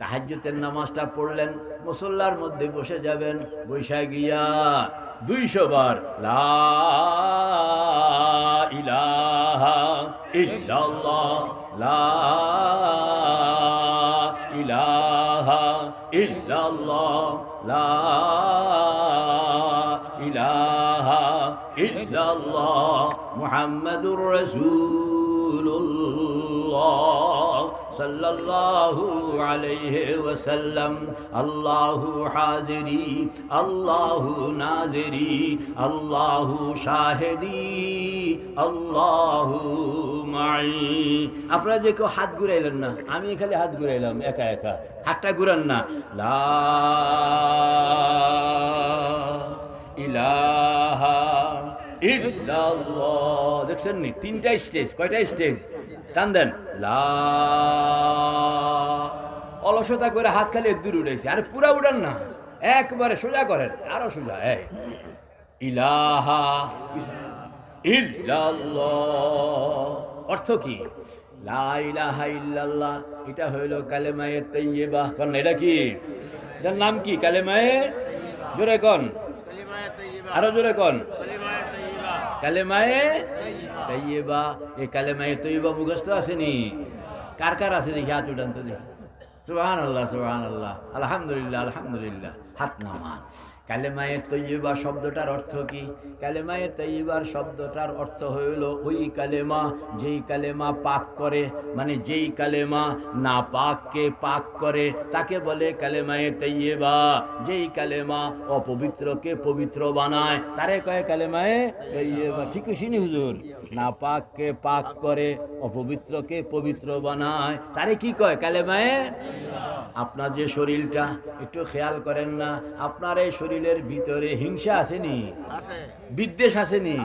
তাহাজ্জুতের নামাজটা পড়লেন মুসল্লার মধ্যে বসে যাবেন বৈশা গিয়া দুইশো বার ইলাহা ইলাহা ইলাহা সাল্লাল্লাহু আলাইহি ওয়াসাল্লাম, আল্লাহু হাজিরি, আল্লাহু নাজিরি, আল্লাহু শাহিদি, আল্লাহু মাই আপনারা যে কেউ হাত ঘুরাইলেন না, আমি খালি হাত ঘুরাইলাম, একা একা। হাতটা ঘুরান না। লা ইলাহা ইল্লাল্লাহ। দেখছেন নি? তিনটা স্টেজ, কয়টা স্টেজ? টান দেন। অলসতা করে হাত খালি দূর উঠেছে আরে পুরা উঠান না। একবারে সোজা করেন আরও সোজা এই। ইলাহা অর্থ কি? লা ইলাহা ইল্লাল্লাহ এটা হইল কালেমায়ে তৈয়বা কারণ এটা কি? এটার নাম কি? কালেমায়ে? জোরে কন। আরও জোরে কন। কালেমায়ে তাইয়েবা এই কালেমায়ে তৈবা মুখস্থ আসেনি। কার কার আছে দেখি হাত উঠান তো দেখি। সুবাহান আল্লাহ সুবাহান আল্লাহ আলহামদুলিল্লাহ আলহামদুলিল্লাহ। হাত নামান। কালেমায়ে তৈবা শব্দটার অর্থ কি? কালেমায়ে তৈবার শব্দটার অর্থ হইল ওই কালেমা যেই কালেমা পাক করে মানে যেই কালেমা না পাককে পাক করে, তাকে বলে কালেমায়ে তৈবা যেই কালেমা অপবিত্রকে পবিত্র বানায়, তারে কয় কালেমায়ে তৈবা ঠিক শুনি হুজুর? না পাককে পাক করে অপবিত্রকে পবিত্র বানায়। তারে কি কয় কালেমায়ে? আপনার যে শরীরটা একটু খেয়াল করেন না আপনার এই শরীরের ভিতরে হিংসা আসেনি? বিদ্বেষ আসেনি?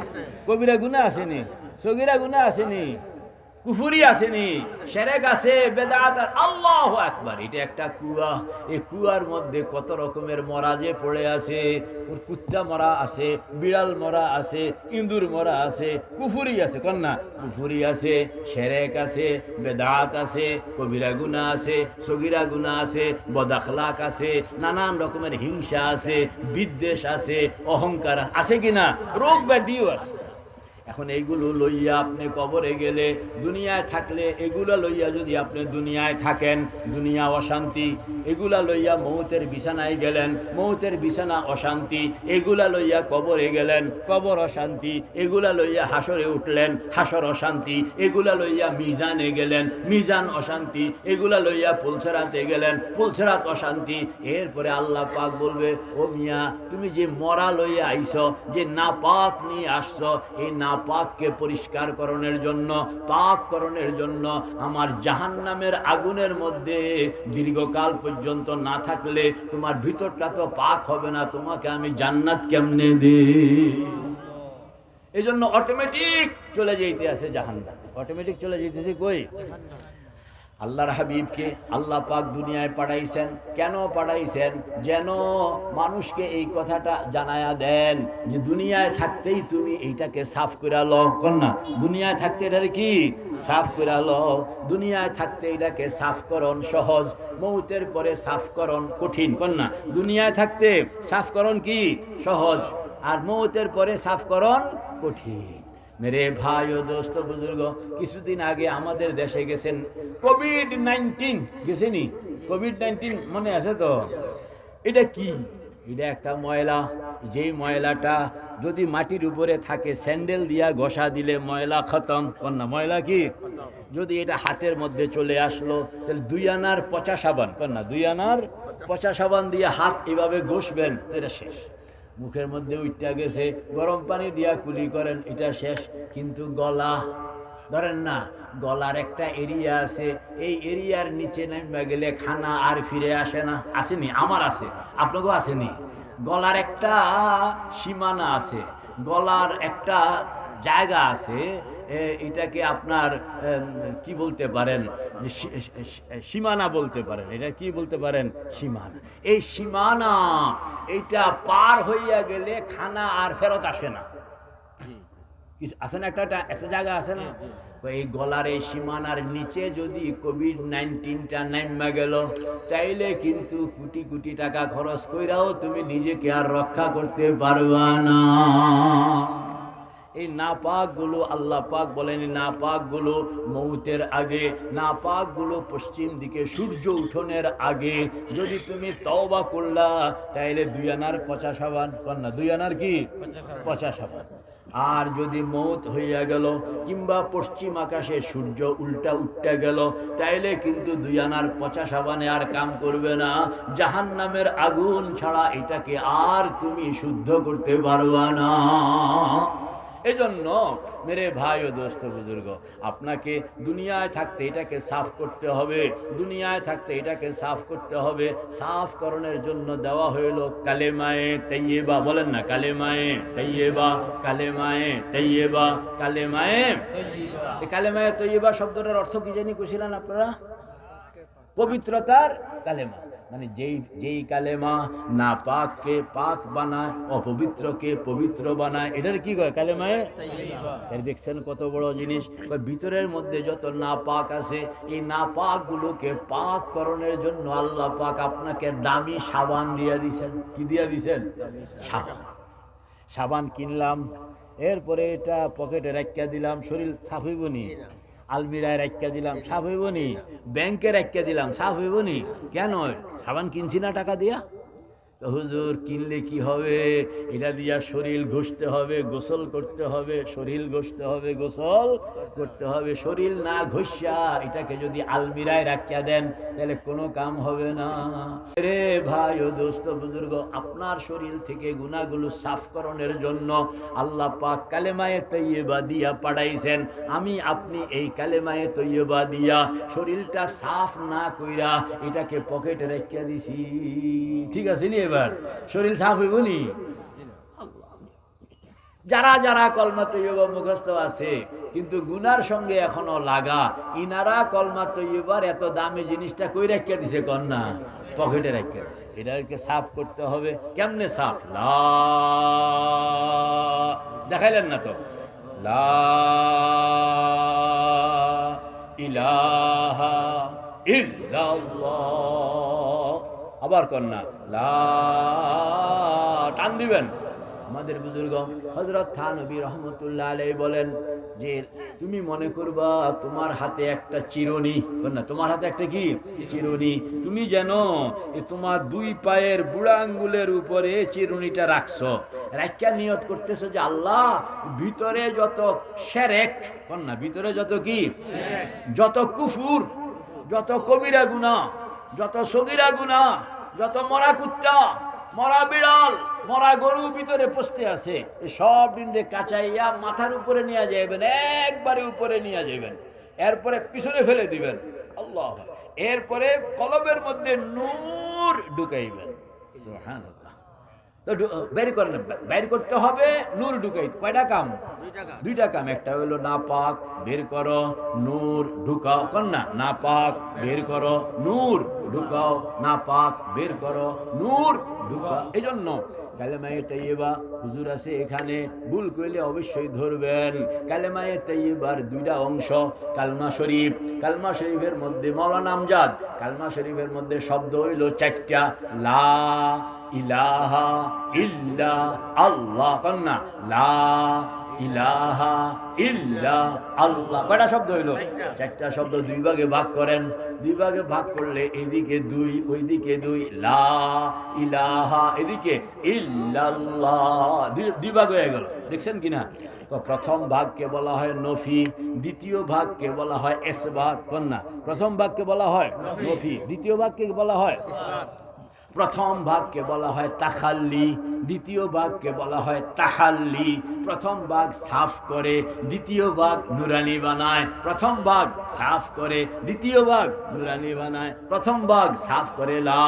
কবিরা গুণা আসেনি? সগিরা গুণা আসেনি? কুফুরি আসেনি, সেরেক আছে বেদাত আল্লাহ একবার এটা একটা কুয়া। এই কুয়ার মধ্যে কত রকমের মরা যে পড়ে আছে, ওর কুত্তা মরা আছে, বিড়াল মরা আছে, ইঁদুর মরা আছে, কুফুরি আছে, কন্যা। কুফুরি আছে, সেরেক আছে, বেদাত আছে, কবিরা গুণা আছে, সগিরা গুণা আছে বদাখলাক আছে, নানান রকমের হিংসা আছে, বিদ্বেষ আছে, অহংকার আছে কিনা? রোগ ব্যাধিও আছে। এখন এইগুলো লইয়া আপনি কবরে গেলে, দুনিয়ায় থাকলে এগুলা লইয়া যদি আপনি দুনিয়ায় থাকেন, দুনিয়া অশান্তি, এগুলা লইয়া মৌতের বিছানায় গেলেন, মৌতের বিছানা অশান্তি, এগুলা লইয়া কবরে গেলেন, কবর অশান্তি, এগুলা লইয়া হাসরে উঠলেন, হাসর অশান্তি, এগুলা লইয়া মিজানে গেলেন, মিজান অশান্তি, এগুলা লইয়া পুলসেরাতে গেলেন, পুলসেরাত অশান্তি। এরপরে আল্লাহ পাক বলবে, ও মিয়া, তুমি যে মরা লইয়া আইস, যে না পাক নিয়ে আসছ, এই না পাককে পরিষ্কার করণের জন্য পাক করণের জন্য আমার জাহান নামের আগুনের মধ্যে দীর্ঘকাল পর্যন্ত না থাকলে তোমার ভিতরটা তো পাক হবে না, তোমাকে আমি জান্নাত কেমনে দি এই জন্য অটোমেটিক চলে যেতে আছে জাহান্নাম। অটোমেটিক চলে যেতেছে কই? আল্লাহর হাবিবকে আল্লাহ পাক দুনিয়ায় পাঠাইছেন। কেন পাঠাইছেন? যেন মানুষকে এই কথাটা জানায়া দেন যে, দুনিয়ায় থাকতেই তুমি এইটাকে সাফ করে ল কন্যা দুনিয়ায় থাকতে এটারে কি? সাফ করে ল দুনিয়ায় থাকতে এটাকে সাফ করণ সহজ। মৌতের পরে সাফ করণ কঠিন। কন্যা দুনিয়ায় থাকতে সাফ করণ কি? সহজ। আর মৌতের পরে সাফ করণ কঠিন। মেরে ভাই ও দোস্ত বুজুর্গ, কিছুদিন আগে আমাদের দেশে গেছেন কোভিড নাইন্টিন গেছেনি? কোভিড নাইন্টিন মনে আছে তো? এটা কি? এটা একটা ময়লা। যেই ময়লাটা যদি মাটির উপরে থাকে, স্যান্ডেল দিয়া ঘষা দিলে ময়লা খতম। কন্যা, ময়লা কি? যদি এটা হাতের মধ্যে চলে আসলো, তাহলে দুই আনার পচা সাবান, কন্যা, দুই আনার পচা সাবান দিয়ে হাত এভাবে ঘষবেন এটা শেষ। মুখের মধ্যে উইটা গেছে, গরম পানি দিয়া কুলি করেন, এটা শেষ। কিন্তু গলা, ধরেন না, গলার একটা এরিয়া আছে, এই এরিয়ার নিচে নামবা গেলে খানা আর ফিরে আসে না। আসেনি, আমার আছে, আপনাকেও আসেনি। গলার একটা সীমানা আছে, গলার একটা জায়গা আছে এটাকে আপনার কি বলতে পারেন? সীমানা বলতে পারেন। এটা কি বলতে পারেন? সীমানা। এই সীমানা এইটা পার হইয়া গেলে খানা আর ফেরত আসে না। আছে না একটা একটা- একটা জায়গা আছে না? এই গলার এই সীমানার নিচে যদি কোভিড নাইন্টিনটা নাইমা গেল তাইলে কিন্তু কোটি কোটি টাকা খরচ কইরাও তুমি নিজেকে আর রক্ষা করতে পারবা না। এই নাপাকগুলো আল্লাহ পাক বলেন নাপাকগুলো মৌতের আগে না নাপাকগুলো পশ্চিম দিকে সূর্য উঠোনের আগে। যদি তুমি তওবা করলা তাইলে দুই আনার পচা সাবান কন্যা দুই আনার কি? পচা সাবান। আর যদি মৌত হইয়া গেল কিংবা পশ্চিম আকাশে সূর্য উল্টা উঠতে গেল তাইলে কিন্তু দুই আনার পচা সাবানে আর কাম করবে না। জাহান নামের আগুন ছাড়া এটাকে আর তুমি শুদ্ধ করতে পারবা না। এজন্য, মেরে ভাই ও দোস্ত বুজুর্গ, আপনাকে দুনিয়ায় থাকতে এটাকে সাফ করতে হবে, দুনিয়ায় থাকতে এটাকে সাফ করতে হবে। সাফ করণের জন্য দেওয়া হইল কালেমায়ে তেইয়েবা বলেন না কালে মায়ে তাইয়ে বা কালে কালেমায়ে তেইয়েবা কালেমায়ে তেইয়েবা কালেমায়ে এই কালেমায়ে তৈয়বা শব্দটার অর্থ কি জানি কইছিলেন আপনারা? পবিত্রতার কালেমা। মানে যেই যেই কালেমা না পাককে পাক বানায়, অপবিত্রকে পবিত্র বানায়, এটার কি কয় কালেমায় দেখছেন কত বড় জিনিস। ভিতরের মধ্যে যত না পাক আছে, এই না পাকগুলোকে পাক করণের জন্য আল্লাহ পাক আপনাকে দামি সাবান দিয়া দিছেন। কি দিয়া দিছেন? সাবান। সাবান কিনলাম, এরপরে এটা পকেটে রাখিয়া দিলাম, শরীর সাফ হইব নি আলমিরায় রাখিয়া দিলাম, সাফ হইব নি ব্যাংকে রাখিয়া দিলাম, সাফ হইব নি কেন? সাবান কিনছি না টাকা দিয়া? হুজুর, কিনলে কি হবে? এটা দিয়া শরীর ঘষতে হবে, গোসল করতে হবে, শরীর ঘষতে হবে, গোসল করতে হবে। শরীর না ঘষা, এটাকে যদি আলমিরায় রাখিয়া দেন, তাহলে কোনো কাম হবে না। রে ভাই ও দোস্ত, বুজুর্গ, আপনার শরীর থেকে গুণাগুলো সাফ করণের জন্য আল্লাহ পাক কালেমায়ে তৈয়বা দিয়া পাঠাইছেন। আমি, আপনি এই কালেমায়ে তৈয়বা দিয়া শরীরটা সাফ না কইরা এটাকে পকেটে রেখিয়া দিছি। ঠিক আছে নি এবার, শরীর সাফ হইব নি? যারা যারা কলমা তৈয়বা মুখস্থ আছে, কিন্তু গুনার সঙ্গে এখনও লাগা, ইনারা কলমা তৈয়বার এত দামি জিনিসটা কই রাখিয়া দিছে কন্যা? পকেটে রাখিয়া দিছে। এটাকে সাফ করতে হবে। কেমনে সাফ? লা দেখাইলেন না তো? লা ইলাহা ইল্লাল্লাহ। আবার কন্যা টান দিবেন। আমাদের বুজুর্গ হজরত থানবী রহমতুল্লাহ আলাই বলেন যে তুমি মনে করবা তোমার হাতে একটা চিরুনি না তোমার হাতে একটা কি? চিরুনি। তুমি যেন তোমার দুই পায়ের বুড়া আঙ্গুলের উপরে চিরুনিটা রাখছো। রাখা নিয়ত করতেছো যে আল্লাহ ভিতরে যত সেরেক কন্যা ভিতরে যত কি? যত কুফুর যত কবিরা গুণা যত সগিরা গুণা যত মরা কুত্তা, মরা বিড়াল, মরা গরু ভিতরে পচতে আছে সব ডিন্ডে কাঁচাইয়া মাথার উপরে নিয়ে যাইবেন, একবারে উপরে নিয়ে যাইবেন। এরপরে পিছনে ফেলে দিবেন। আল্লাহ। এরপরে কলমের মধ্যে নূর ঢুকাইবেন। ঢু- বের করেন বের করতে হবে নূর ঢুকাই কয়টা কাম? দুইটা কাম। একটা হলো না পাক বের করো নূর ঢুকাও কন্যা না? পাক বের করো নূর ঢুকাও না পাক বের করো নূর ঢুকাও। এই জন্য কালেমায়ে হুজুর আছে এখানে ভুল করলে অবশ্যই ধরবেন। কালেমায়ে তৈবার দুইটা অংশ কালমা শরীফ। কালমা শরীফের মধ্যে মৌলানা আমজাদ কালমা শরীফের মধ্যে শব্দ হইল চারটা লা ইলাহা ইল্লা আল্লাহ কন্যা লা ইলাহা ইল্লা আল্লাহ। কয়টা শব্দ হইল? চারটা শব্দ দুই ভাগে ভাগ করেন। দুই ভাগে ভাগ করলে এদিকে দুই, ওইদিকে দুই। লা ইলাহা এদিকে ইল্লাল্লাহ। দুই- ভাগ হয়ে গেল। দেখছেন কিনা? প্রথম ভাগকে বলা হয় নফি, দ্বিতীয় ভাগকে বলা হয় এসবাত কন্যা প্রথম ভাগকে বলা হয় নফি, দ্বিতীয় ভাগকে বলা হয় প্রথম ভাগকে বলা হয় তাখাল্লি, দ্বিতীয় ভাগকে বলা হয় তাহাল্লি। প্রথম ভাগ সাফ করে, দ্বিতীয় ভাগ নুরানি বানায়। প্রথম ভাগ সাফ করে, দ্বিতীয় ভাগ নুরানি বানায়। প্রথম ভাগ সাফ করে, লা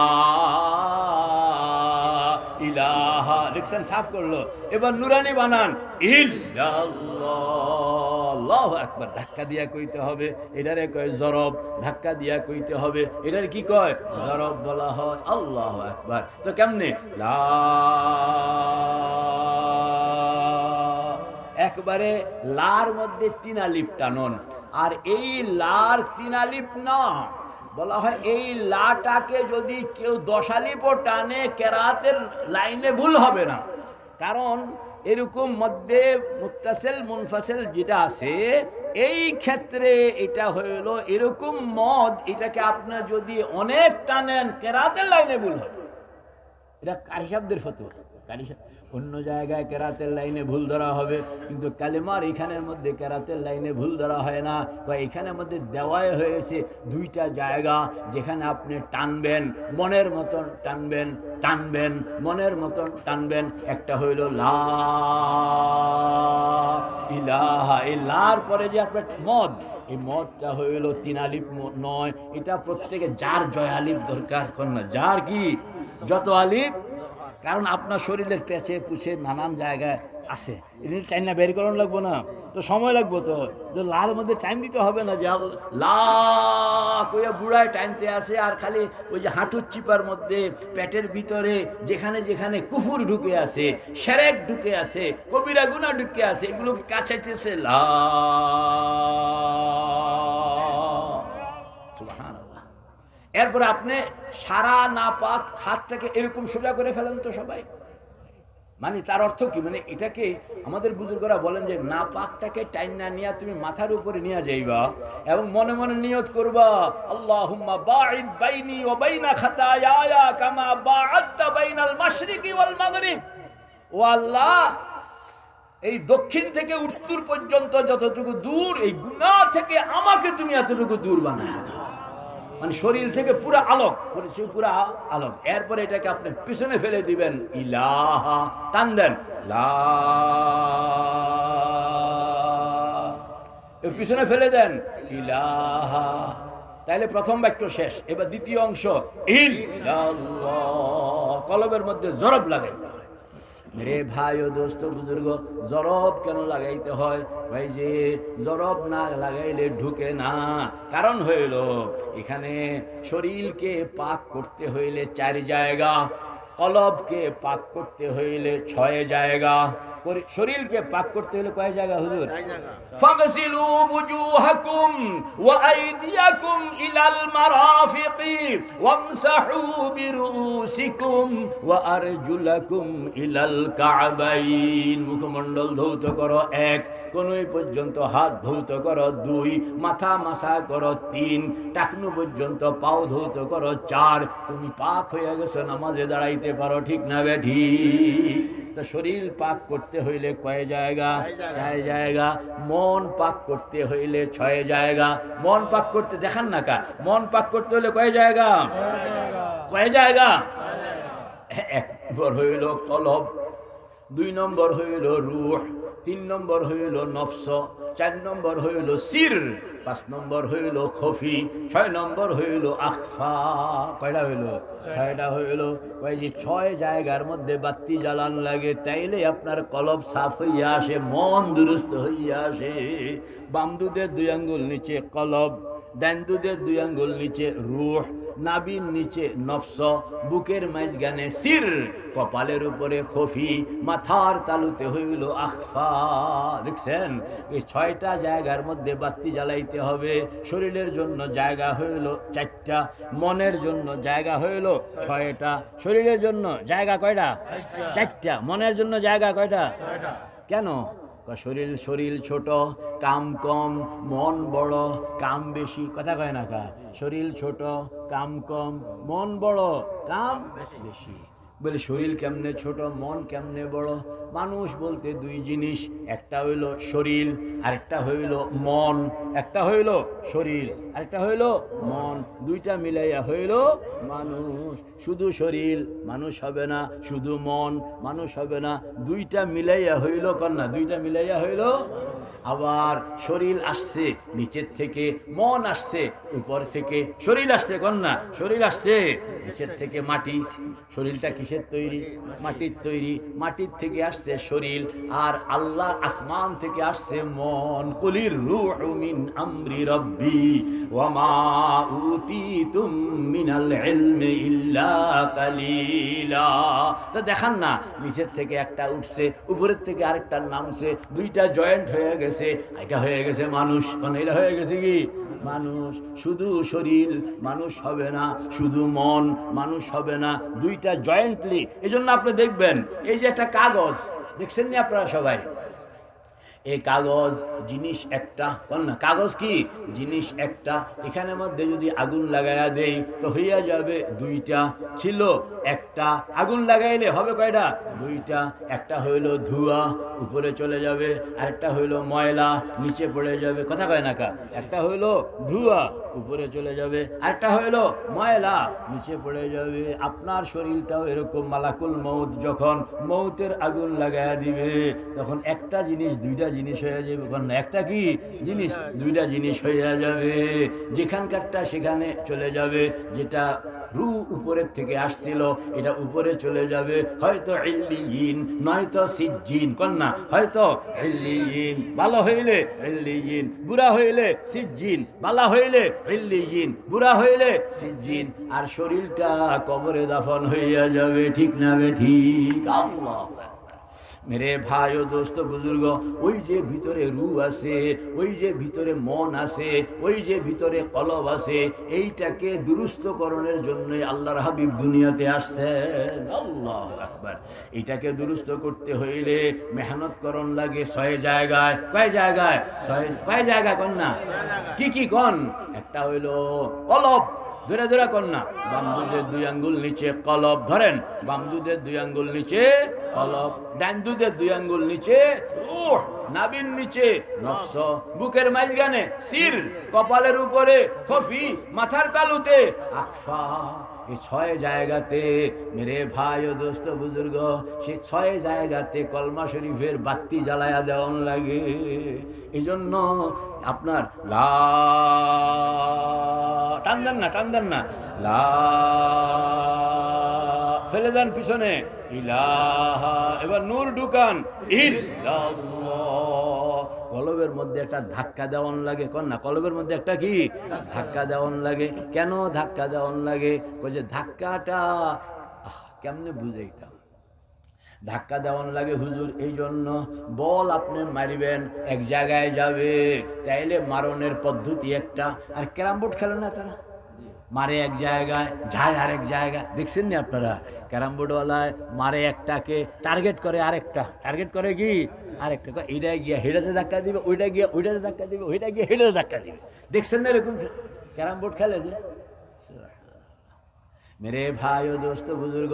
ইলাহা। দেখছেন, সাফ করল। এবার নুরানি বানান। ইল্লাল্লাহ। একবার ধাক্কা দিয়া কইতে হবে। এটারে কয় জরব, ধাক্কা দিয়া কইতে হবে। এটার কি কয়? জরব বলা হয় আল্লাহ একবার তো কেমনে? লা একবারে লার মধ্যে তিন আলিপ টানন। আর এই লার তিনালিপ না, বলা হয় এই লাটাকে যদি কেউ দশালিপও টানে, কেরাতের লাইনে ভুল হবে না। কারণ এরকম মধ্যে মুতাসেল মুনফাসেল যেটা আছে, এই ক্ষেত্রে এটা হইল এরকম মদ, এটাকে আপনার যদি অনেক টানেন, কেরাতের লাইনে ভুল হয়। এটা কারি ফতো কারিসাব অন্য জায়গায় কেরাতের লাইনে ভুল ধরা হবে, কিন্তু কালেমার এখানের মধ্যে কেরাতের লাইনে ভুল ধরা হয় না। বা এখানের মধ্যে দেওয়াই হয়েছে দুইটা জায়গা যেখানে আপনি টানবেন, মনের মতন টানবেন টানবেন, মনের মতন টানবেন। একটা হইল লা পরে যে আপনার মদ, এই মদটা হইল তিন আলিফ ম- নয়। এটা প্রত্যেকে যার জয় আলিফ দরকার কর না যার কি? যত আলিফ কারণ আপনার শরীরের পেছে পুছে নানান জায়গায় আছে এমনি টাইম না বের করানো লাগবো না। তো সময় লাগবো তো। তো লার মধ্যে টাইম দিতে হবে না যে লা কইয়া বুড়ায় টাইমতে আসে আর খালি ওই যে হাঁটুর চিপার মধ্যে পেটের ভিতরে যেখানে যেখানে কুফুর ঢুকে আছে সেরেক ঢুকে আছে কবিরা গুনা ঢুকে আছে এগুলোকে কাছাইতেছে লা। এরপরে আপনি সারা না পাক হাতটাকে এরকম সোজা করে ফেলেন তো সবাই। মানে তার অর্থ কি? মানে এটাকে আমাদের বুজুর্গরা বলেন যে না পাকটাকে টাইম না নিয়ে তুমি মাথার উপরে নিয়ে যাইবা এবং মনে মনে নিয়ত করবা ও আল্লাহ, এই দক্ষিণ থেকে উত্তর পর্যন্ত যতটুকু দূর, এই গুনাহ থেকে আমাকে তুমি এতটুকু দূর বানায় দাও। মানে শরীর থেকে পুরো আলোক পুরো আলোক। এরপরে এটাকে আপনি পিছনে ফেলে দিবেন, ইলাহা। টান দেন, লা পিছনে ফেলে দেন, ইলাহা। তাহলে প্রথম বাক্য শেষ। এবার দ্বিতীয় অংশ, ইল কলবের মধ্যে জরব লাগাইতে হয় রে ভাই ও দোস্ত, বুজুর্গ, জরব কেন লাগাইতে হয়? ভাই যে, জরব না লাগাইলে ঢুকে না। কারণ হইল, এখানে শরীরকে পাক করতে হইলে চার জায়গা, কলবকে পাক করতে হইলে ছয় জায়গা। শরীরকে পাক করতে হলে কয় জায়গা হুজুর? ফাগসিলু বুজুহাকুম ওয়া আইদিয়াকুম ইলাল মারাফিকি ওয়ামসাহু বিরুসিকুম ওয়া আরজুলাকুম ইলাল কাবাইন। মুখমণ্ডল ধৌত করো এক কোনোই পর্যন্ত হাত ধৌত করো দুই মাথা মাসা করো তিন টাকনু পর্যন্ত পাও ধৌত করো চার। তুমি পাক হয়ে গেছো নামাজে দাঁড়াইতে পারো ঠিক না ব্যাঠি তো শরীর পাক করতে হইলে কয় জায়গা? ছয় জায়গা। মন পাক করতে হইলে ছয় জায়গা। মন পাক করতে দেখান না কা? মন পাক করতে হইলে কয় জায়গা? কয় জায়গা। এক নম্বর হইল কলব। দুই নম্বর হইল রুহ। তিন নম্বর হইল নফস, চার নম্বর হইল সির, পাঁচ নম্বর হইল খফি, ছয় নম্বর হইল আখফা। কয়টা হইল? ছয়টা হইল। কয় যে ছয় জায়গার মধ্যে বাতি জ্বালান লাগে, তাইলে আপনার কলব সাফ হইয়া আসে, মন দুরুস্ত হইয়া আসে। বান্ধুদের দুই আঙ্গুল নিচে কলব। দান্দুদের দুই আঙ্গুল নিচে রুহ নাবির নিচে নফস বুকের মাঝখানে সির কপালের উপরে খফি মাথার তালুতে হইল আখফা। দেখছেন? এই ছয়টা জায়গার মধ্যে বাতি জ্বালাইতে হবে। শরীরের জন্য জায়গা হইল চারটা মনের জন্য জায়গা হইল ছয়টা। শরীরের জন্য জায়গা কয়টা? চারটা। মনের জন্য জায়গা কয়টা? কেন? শরীর শরীর ছোট, কাম কম, মন বড়, কাম বেশি, কথা কয় না কা? শরীর ছোট, কাম কম, মন বড়, কাম বেশি। বলে, শরীর কেমনে ছোট, মন কেমনে বড়? মানুষ বলতে দুই জিনিস, একটা হইল শরীর, আরেকটা হইল মন, একটা হইল শরীর, আরেকটা হইল মন, দুইটা মিলাইয়া হইল মানুষ। শুধু শরীর, মানুষ হবে না, শুধু মন, মানুষ হবে না, দুইটা মিলাইয়া হইল কন্যা, দুইটা মিলাইয়া হইল আবার শরীর আসছে, নিচের থেকে মন আসছে, উপর থেকে শরীর আসছে, কন্যা, শরীর আসছে। নিচের থেকে মাটি, শরীরটা কিসের তৈরি? মাটির তৈরি। মাটির থেকে আসছে শরীর, আর আল্লাহ আসমান থেকে আসছে মন। কুলির রূহু মিন আমরি রব্বি, ওয়া মা উতিতুম মিনাল ইলমি ইল্লা কালিলা। তো দেখান না, নিচের থেকে একটা উঠছে, উপরের থেকে আরেকটা নামছে, দুইটা জয়েন্ট হয়ে গেছে। গেছে এটা হয়ে গেছে মানুষ। কারণ এটা হয়ে গেছে কি? মানুষ। শুধু শরীর মানুষ হবে না, শুধু মন মানুষ হবে না, দুইটা জয়েন্টলি এই জন্য আপনি দেখবেন, এই যে একটা কাগজ দেখছেন নি আপনারা সবাই? এই কাগজ, জিনিস একটা না কাগজ কি? জিনিস একটা। এখানের মধ্যে যদি আগুন লাগাইয়া দেই, তো হইয়া যাবে দুইটা ছিল। একটা আগুন লাগাইলে হবে কয়টা? দুইটা। একটা হইল ধোঁয়া, উপরে চলে যাবে। আরেকটা হইল ময়লা, নিচে পড়ে যাবে। কথা কয় না কা? একটা হইল ধোঁয়া, উপরে চলে যাবে। আরেকটা হইল ময়লা, নিচে পড়ে যাবে। আপনার শরীরটাও এরকম মালাকুল মৌত যখন মৌতের আগুন লাগাইয়া দিবে, তখন একটা জিনিস, দুইটা জিনিস হয়ে যাবে, কারণ একটা কি জিনিস, দুইটা জিনিস হয়ে যাবে। যেখানকারটা সেখানে চলে যাবে, যেটা রু উপরের থেকে আসছিল, এটা উপরে চলে যাবে। হয়তো ইল্লিয়িন, নয়তো সিজ্জিন, কন্যা, হয়তো ইল্লিয়িন ভালো হইলে ইল্লিয়িন, বুড়া হইলে সিজ্জিন, বালা হইলে ইল্লিয়িন, বুড়া হইলে সিজ্জিন, আর শরীরটা কবরে দাফন হইয়া যাবে, ঠিক না বে ঠিক? আল্লাহ। মেরে ভাই ও দোস্ত বুজুর্গ ওই যে ভিতরে রু আছে ওই যে ভিতরে মন আছে ওই যে ভিতরে কলব আছে এইটাকে দুরুস্তকরণের জন্যই আল্লাহর হাবিব দুনিয়াতে আসছেন। আল্লাহ আকবার। এটাকে দুরুস্ত করতে হইলে মেহনত করণ লাগে ছয় জায়গায়। কয় জায়গায়? ছয় কয় জায়গায় কন না? কি কি কন? একটা হইল কলব ধরে ধরে কন্যা বামদুদের দুই আঙ্গুল নিচে কলব, ধরেন। বামদুদের দুই আঙ্গুল নিচে কলব ডান্ডুদের দুই আঙ্গুল নিচে রূহ নাবিন নিচে নফস। বুকের মাঝখানে সির, কপালের উপরে খফি, মাথার তালুতে আকফা। এই ছয় জায়গাতে, মেরে ভাই ও দোস্ত বুজুর্গ, সে ছয় জায়গাতে কলমা শরীফের বাতি জ্বালায়া দেওয়ান লাগে। এই জন্য আপনার লা টান দেন না, টান দেন না। লা, ফেলে দেন পিছনে। ইলাহা, এবার নূর ঢুকান। কলবের মধ্যে একটা ধাক্কা দেওয়ান লাগে। কন না, কলবের মধ্যে একটা কি? ধাক্কা দেওয়ান লাগে। কেন ধাক্কা দেওয়ান লাগে? ওই যে ধাক্কাটা কেমনে বুঝাইতাম? ধাক্কা দেওয়ান লাগে হুজুর এই জন্য বল আপনি মারিবেন, এক জায়গায় যাবে। তাইলে মারণের পদ্ধতি একটা। আর ক্যারাম বোর্ড খেলে না তারা? মারে এক জায়গায়, যায় আরেক জায়গায়। দেখছেন না আপনারা? ক্যারাম বোর্ডওয়ালায় মারে একটাকে, টার্গেট করে আরেকটা। টার্গেট করে কি? আরেকটা। এইটা গিয়ে হেটাতে ধাক্কা দিবে ওইটা গিয়ে ওইটাতে ধাক্কা দিবে ওইটা গিয়ে হেটাতে ধাক্কা দিবে। দেখছেন না এরকম? ক্যারাম বোর্ড খেলে যে? মেরে ভাই ও দোস্ত বুজুর্গ,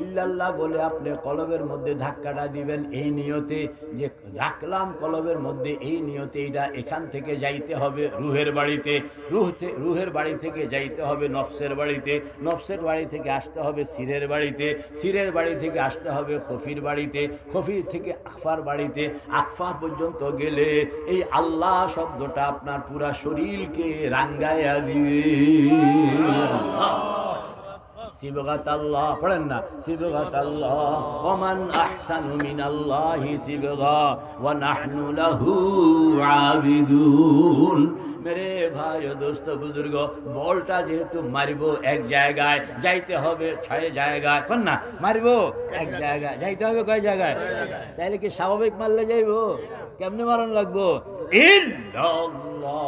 ইল্লাল্লাহ বলে আপনি কলবের মধ্যে ধাক্কাটা দিবেন, এই নিয়তে যে রাখলাম কলবের মধ্যে, এই নিয়তে এটা এখান থেকে যাইতে হবে রুহের বাড়িতে। রুহতে, রুহের বাড়ি থেকে যাইতে হবে নফসের বাড়িতে। নফসের বাড়ি থেকে আসতে হবে সিরের বাড়িতে। সিরের বাড়ি থেকে আসতে হবে খফির বাড়িতে। খফির থেকে আফার বাড়িতে। আফা পর্যন্ত গেলে এই আল্লাহ শব্দটা আপনার পুরা শরীরকে রাঙ্গাইয়া দিবে। সিবগাত আল্লাহ পড়েন না? সিবগাত আল্লাহ ওমান আহসানু মিনাল্লাহি সিবগা ওয়া নাহনু লাহু আবিদুন। মেরে ভাই দোস্ত বুজুর্গ বলটা যেহেতু মারিব এক জায়গায় যাইতে হবে ছয় জায়গায় কোন না? মারিব এক জায়গায় যাইতে হবে কয় জায়গায়। তাইলে কি স্বাভাবিক মারলে যাইব? কেমনে মারণ লাগবো? ইল্লাল্লাহ।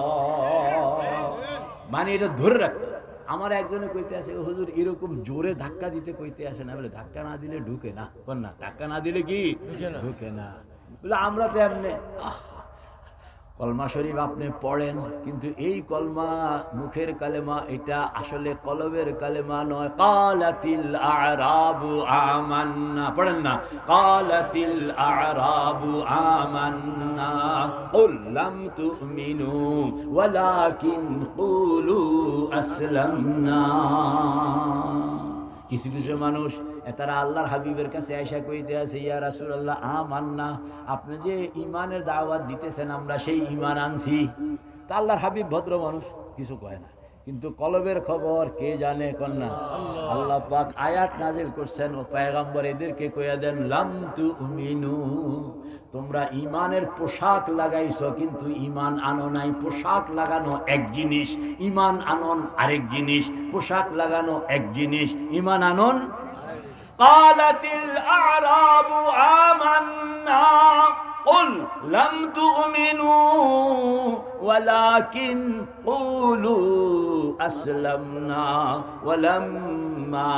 মানে এটা ধরে রাখতে। আমার একজনে কইতে আছে হুজুর এরকম জোরে ধাক্কা দিতে কইতে আসে না। বলে ধাক্কা না দিলে ঢুকে না। কর না ধাক্কা না দিলে কি? ঢুকে না। বলে আমরা তো এমনি কলমা শরীফ আপনি পড়েন কিন্তু এই কলমা মুখের কালেমা এটা আসলে কলবের কালেমা নয়। কালাতিল আরাবু আমান্না। পড়েন না কালাতিল আরাবু আমান্না। কুল্লাম তুমিনু ওয়ালাকিন কুলু আসলাম না। কিছু কিছু মানুষ তারা আল্লাহর হাবিবের কাছে আয়সা কইতে আছে, ইয়া রাসুল আল্লাহ আমান্না, আপনি যে ইমানের দাওয়াত দিতেছেন, আমরা সেই ইমান আনছি। তা আল্লাহর হাবিব ভদ্র মানুষ, কিছু কয় না। কিন্তু কলবের খবর কে জানে কন্যা আল্লাহ পাক আয়াত নাজিল করছেন ও পায়গাম্বর এদেরকে কইয়া দেন লাম তু মিনু তোমরা ইমানের পোশাক লাগাইছো কিন্তু ইমান আনো নাই পোশাক লাগানো এক জিনিস ইমান আনন আরেক জিনিস পোশাক লাগানো এক জিনিস ইমান আনন قالت الأعراب آمنا قل لم تؤمنوا ولكن قولوا أسلمنا ولما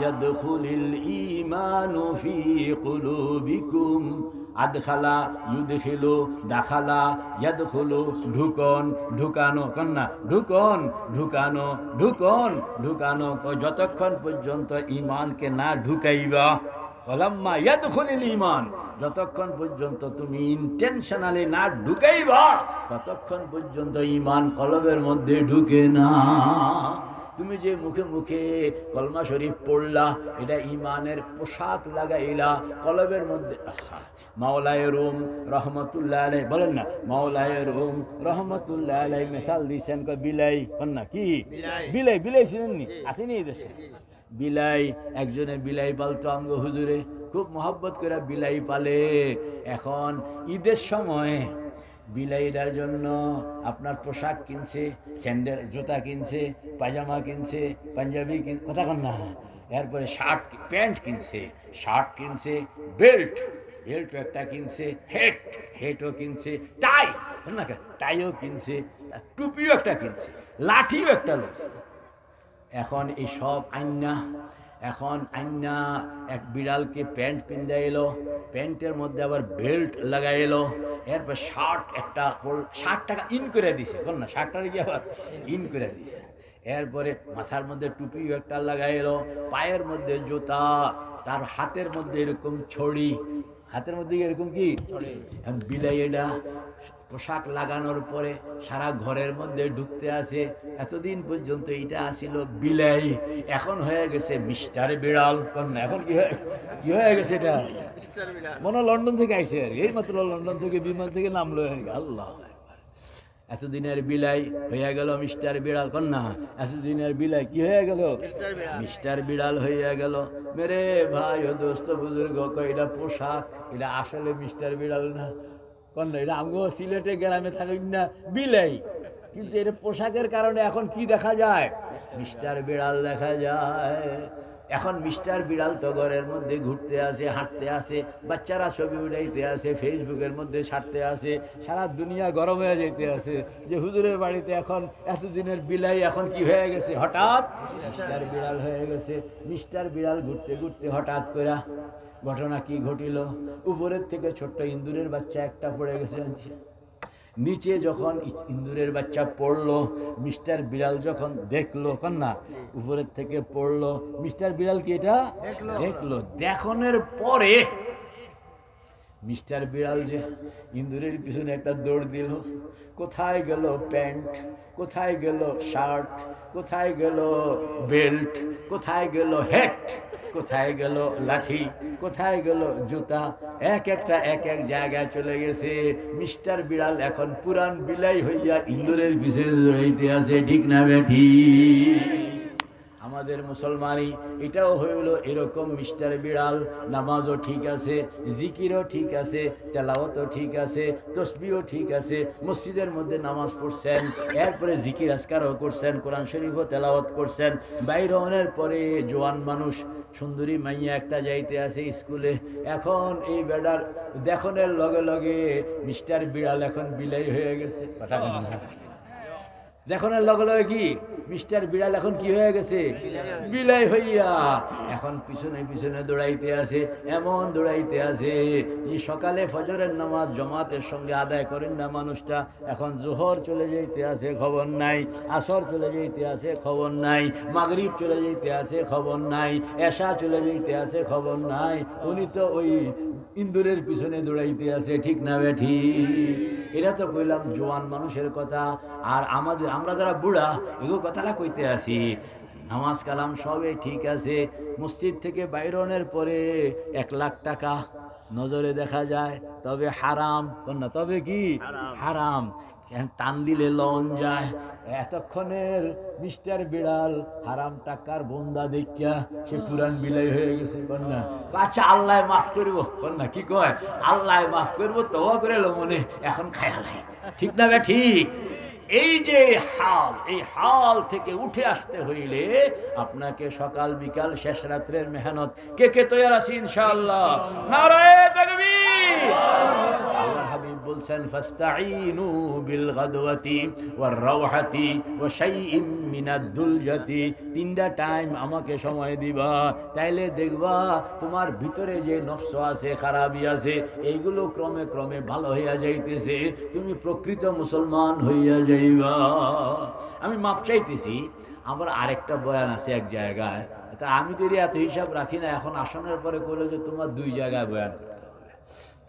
يدخل الإيمان في قلوبكم আদখালা ইউদখিলু দাখালা ইয়াদখুলু ঢুকন ঢুকানো কন্যা ঢুকন ঢুকানো ঢুকন ঢুকানো ক- যতক্ষণ পর্যন্ত ইমানকে না ঢুকাইবা ওলাম্মা ইয়াদখুলিল ইমান যতক্ষণ পর্যন্ত তুমি ইন্টেনশনালি না ঢুকাইবা ততক্ষণ পর্যন্ত ইমান কলবের মধ্যে ঢুকে না। তুমি যে মুখে মুখে কলমা শরীফ পড়লা এটা ইমানের পোশাক লাগাইলা কলবের মধ্যে মাওলায় রুম রহমতুল্লাহ আলাই বলেন না মাওলায় রুম রহমতুল্লাহ আলাই মেশাল দিয়েছেন বিলাই বল না কি? বিলাই। বিলাই ছিলেননি আসেনি এই দেশে? বিলাই, একজনে বিলাই পালতো আমগো হুজুরে, খুব মহব্বত করে বিলাই পালে। এখন ঈদের সময় বিলাইটার জন্য আপনার পোশাক কিনছে, স্যান্ডেল, জুতা কিনছে পাজামা কিনছে, পাঞ্জাবি কিন, কথা কন না। এরপরে শার্ট, প্যান্ট কিনছে, শার্ট কিনছে, বেল্ট বেল্ট একটা কিনছে, হেট, হেটও কিনছে, টাই না? টাইও কিনছে, টুপিও একটা কিনছে, লাঠিও একটা লোক এখন এই সব আইনা এখন আইনা এক বিড়ালকে প্যান্ট পিন্দা এলো, প্যান্টের মধ্যে আবার বেল্ট লাগাই এলো, এরপর শার্ট একটা শার্ট টাকা ইন করে দিছে বল না শার্টটা কি আবার ইন করে দিছে? এরপরে মাথার মধ্যে টুপি একটা লাগাই এলো, পায়ের মধ্যে জুতা, তার হাতের মধ্যে এরকম ছড়ি হাতের মধ্যে এরকম কি? বিলাই এটা পোশাক লাগানোর পরে সারা ঘরের মধ্যে ঢুকতে আসে। এতদিন পর্যন্ত এটা আসিল বিলাই। এখন হয়ে গেছে মিস্টার বিড়াল। কারণ এখন কি হয় কি হয়ে গেছে এটা? মনে লন্ডন থেকে আইসে আর এই মাত্র লন্ডন থেকে বিমান থেকে নামলো। আল্লাহ। এতদিনের বিলাই হয়ে গেল মিস্টার বিড়াল কন্যা। এতদিনের বিলাই কি হয়ে গেল? মিস্টার বিড়াল। হয়ে গেল। মেরে ভাই ও দোস্ত বুজুর্গ এটা পোশাক এটা আসলে মিস্টার বিড়াল না। কন্যা এটা আমগো সিলেটে গ্রামে থাকি না বিলাই। কিন্তু এটা পোশাকের কারণে এখন কি দেখা যায়? মিস্টার বিড়াল দেখা যায়। এখন মিস্টার বিড়াল তো ঘরের মধ্যে ঘুরতে আসে, হাঁটতে আসে, বাচ্চারা ছবি উঠাইতে আসে, ফেসবুকের মধ্যে ছাড়তে আসে, সারা দুনিয়া গরম হয়ে যেতে আসে যে হুজুরের বাড়িতে এখন এতদিনের বিলাই এখন কি হয়ে গেছে? হঠাৎ মিস্টার বিড়াল হয়ে গেছে। মিস্টার বিড়াল ঘুরতে ঘুরতে হঠাৎ করে ঘটনা কি ঘটিল? উপরের থেকে ছোট্ট ইন্দুরের বাচ্চা একটা পড়ে গেছে নিচে যখন ইন্দুরের বাচ্চা পড়ল মিস্টার বিড়াল যখন দেখল কন্যা উপরের থেকে পড়ল মিস্টার বিড়াল কি এটা? দেখল। দেখনের পরে মিস্টার বিড়াল যে ইন্দুরের পিছনে একটা দৌড় দিল কোথায় গেল প্যান্ট? কোথায় গেল শার্ট? কোথায় গেল বেল্ট? কোথায় গেল হ্যাট কোথায় গেল লাঠি? কোথায় গেল জুতা? এক একটা, এক এক জায়গায় চলে গেছে। মিস্টার বিড়াল এখন পুরান বিলাই হইয়া ইন্দুরের বিশেষ রইতে আছে, ঠিক না বেঠি আমাদের মুসলমানই। এটাও হইল এরকম মিস্টার বিড়াল। নামাজও ঠিক আছে, জিকিরও ঠিক আছে, তেলাওয়াতও ঠিক আছে তসবিও ঠিক আছে, মসজিদের মধ্যে নামাজ পড়ছেন, এরপরে জিকির আজকারও করছেন, কোরআন শরীফও তেলাওয়াত করছেন। বাইরে পরে জোয়ান মানুষ, সুন্দরী মাইয়া একটা যাইতে আছে স্কুলে। এখন এই বেডার দেখনের লগে লগে মিস্টার বিড়াল এখন বিলাই হয়ে গেছে। কথা। দেখনের লগে লগে কি? মিস্টার বিড়াল এখন কি হয়ে গেছে? বিলাই হইয়া। এখন পিছনে পিছনে দৌড়াইতে আছে, এমন দৌড়াইতে আছে যে সকালে ফজরের নামাজ জমাতের সঙ্গে আদায় করেন না মানুষটা। এখন জোহর চলে যাইতে আছে, খবর নাই। আসর চলে যাইতে আছে, খবর নাই। মাগরিব চলে যাইতে আছে, খবর নাই। এশা চলে যাইতে আছে, খবর নাই। উনি তো ওই ইন্দুরের পিছনে দৌড়াইতে আছে, ঠিক না বেঠি এটা তো কইলাম জোয়ান মানুষের কথা। আর আমাদের আমরা যারা বুড়া এগুলো কথাটা কইতে আসি। নামাজ কালাম সবে ঠিক আছে। মসজিদ থেকে বাইরনের পরে এক লাখ টাকা নজরে দেখা যায়। তবে হারাম কন্যা তবে কি? হারাম। টান দিলে লন যায়। এতক্ষণের মিস্টার বিড়াল হারাম টাকার বন্দা দেখিয়া সে পুরান বিলাই হয়ে গেছে, কন্যা। আচ্ছা আল্লাহ মাফ করব, কন্যা, কি কয়? আল্লাহ মাফ করব তো করে মনে, এখন খায়ালাই ঠিক না ঠিক? এই যে হাল, এই হাল থেকে উঠে আসতে হইলে আপনাকে সকাল বিকাল শেষ রাত্রের মেহনত। কে কে তৈরি আছি, ইনশাআল্লাহ? নারায় তাকবীর! বলছেন ফাস্তাইনু বিল গাদওয়াতি ওয়ার রাওহাতি ওয়া শাইইম মিনাদ দুলজাতি তিনটা টাইম আমাকে সময় দিবা, তাইলে দেখবা তোমার ভিতরে যে নফস আছে, খারাপই আছে, এইগুলো ক্রমে ক্রমে ভালো হইয়া যাইতেছে, তুমি প্রকৃত মুসলমান হইয়া যাইবা। আমি মাপ চাইতেছি, আমার আরেকটা বয়ান আছে এক জায়গায়, তা আমি তো এত হিসাব রাখি না, এখন আসনের পরে করলে যে তোমার দুই জায়গায় বয়ান।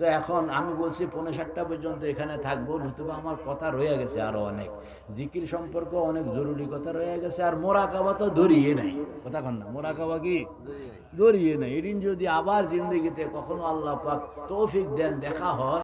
তো এখন আমি বলছি, পৌনে সাতটা পর্যন্ত এখানে থাকব, নতুবা আমার কথা রয়ে গেছে আরও অনেক। জিকির সম্পর্ক অনেক জরুরি কথা রয়ে গেছে, আর মোরাকাবা তো ধরিয়ে নাই। কথা কন না, মোরাকাবা কি? ধরিয়ে নাই। এদিন যদি আবার জিন্দগিতে কখনো আল্লাহ পাক তৌফিক দেন, দেখা হয়